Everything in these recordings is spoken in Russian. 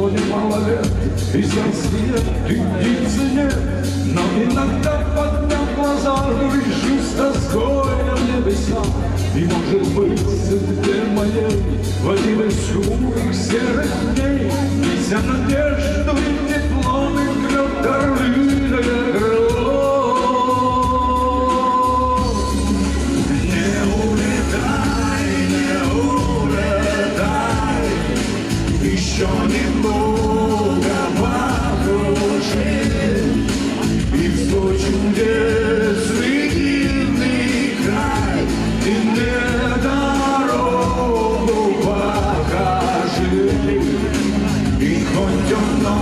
зоне мало лет И совсем видится нет Но иногда подняв глаза Вижу с тоской на небеса И может быть судьбе моей В один из хмурых серых дней Неся надежду и темно,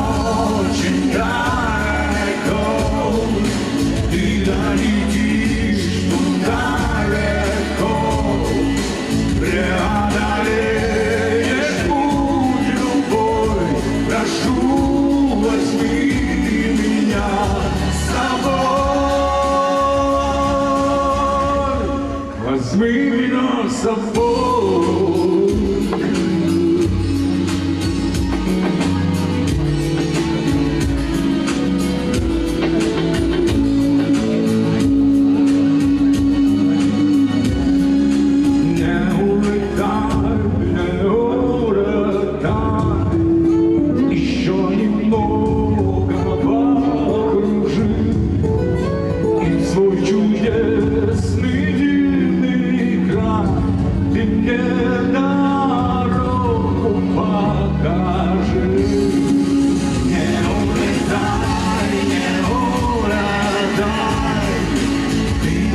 очень далеко, ты долетишь туда далеко, преодолеешь путь любой, прошу, возьми меня с собой. Возьми меня с собой.